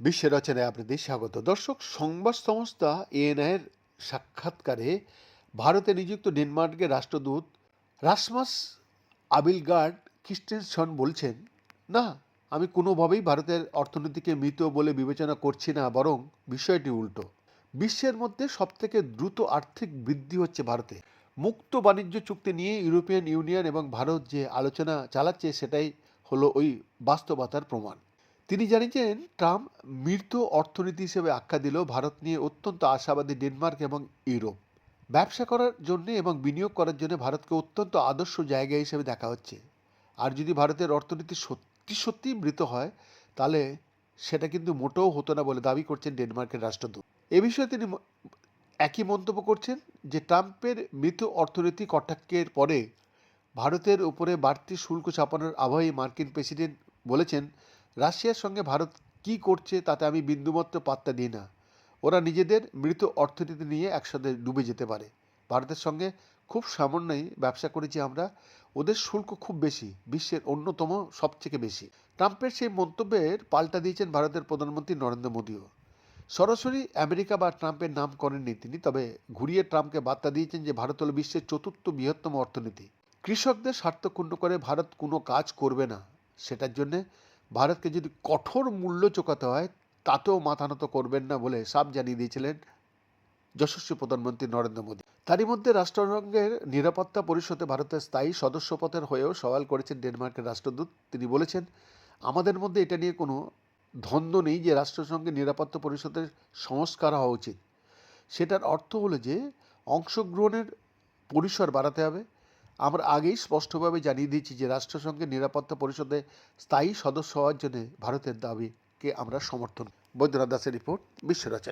বিশ্ব রচনায় আপনাদের স্বাগত। দর্শক, সংবাদ সংস্থা এএনআইয়ের সাক্ষাৎকারে ভারতে নিযুক্ত ডেনমার্কের রাষ্ট্রদূত রাসমাস আবিলগার্ড খ্রিস্টেনসন বলছেন, না, আমি কোনোভাবেই ভারতের অর্থনীতিকে মৃত বলে বিবেচনা করছি না, বরং বিষয়টি উল্টো। বিশ্বের মধ্যে সবথেকে দ্রুত আর্থিক বৃদ্ধি হচ্ছে ভারতে। মুক্ত বাণিজ্য চুক্তি নিয়ে ইউরোপিয়ান ইউনিয়ন এবং ভারত যে আলোচনা চালাচ্ছে, সেটাই হলো ওই বাস্তবতার প্রমাণ। তিনি জানিয়েছেন, ট্রাম্প মৃত অর্থনীতি হিসেবে আখ্যা দিল ভারত নিয়ে অত্যন্ত আশাবাদী ডেনমার্ক এবং ইউরোপ। ব্যবসা করার জন্য এবং বিনিয়োগ করার জন্য ভারতকে অত্যন্ত আদর্শ জায়গা হিসেবে দেখা হচ্ছে। আর যদি ভারতের অর্থনীতি সত্যি সত্যি মৃত হয়, তাহলে সেটা কিন্তু মোটেও হতো না বলে দাবি করছেন ডেনমার্কের রাষ্ট্রদূত। এ বিষয়ে তিনি একই মন্তব্য করছেন যে ট্রাম্পের মৃত অর্থনীতি কটাক্ষের পরে ভারতের উপরে বাড়তি শুল্ক চাপানোর আবহে মার্কিন প্রেসিডেন্ট বলেছেন, রাশিয়ার সঙ্গে ভারত কি করছে তাতে আমি বিন্দুমাত্র পাত্তা দিই না। ওরা নিজেদের মৃত অর্থনীতি নিয়ে একসাথে ডুবে যেতে পারে। ভারতের সঙ্গে খুব সামান্যই ব্যবসা করেছি আমরা, ওদের শুল্ক খুব বেশি, বিশ্বের অন্যতম সবথেকে বেশি। ট্রাম্পের সেই মন্তব্যের পাল্টা দিয়েছেন ভারতের প্রধানমন্ত্রী নরেন্দ্র মোদীও। সরাসরি আমেরিকা বা ট্রাম্পের নাম করেননি তিনি, তবে ঘুরিয়ে ট্রাম্পকে বার্তা দিয়েছেন যে ভারত হলো বিশ্বের চতুর্থ বৃহত্তম অর্থনীতি। কৃষকদের স্বার্থ ক্ষুণ্ণ করে ভারত কোনো কাজ করবে না। সেটার জন্যে ভারতকে যদি কঠোর মূল্য চোকাতে হয়, তাতেও মাথা নত করবেন না বলে সাপ জানিয়ে দিয়েছিলেন যশস্বী প্রধানমন্ত্রী নরেন্দ্র মোদী। তারই মধ্যে রাষ্ট্রসংঘের নিরাপত্তা পরিষদে ভারতের স্থায়ী সদস্যপদের হয়েও সওয়াল করেছেন ডেনমার্কের রাষ্ট্রদূত। তিনি বলেছেন, আমাদের মধ্যে এটা নিয়ে কোনো দ্বন্দ্ব নেই যে রাষ্ট্রসংঘের নিরাপত্তা পরিষদের সংস্কার হওয়া উচিত। সেটার অর্থ হলো যে অংশগ্রহণের পরিসর বাড়াতে হবে। আমরা আগেই স্পষ্টভাবে জানিয়ে দিয়েছি যে রাষ্ট্রসংঘের নিরাপত্তা পরিষদে স্থায়ী সদস্য হওয়ার জন্য ভারতের দাবিকে আমরা সমর্থন বৈদ্যনাথ দাসের রিপোর্ট বিশ্ব রচনা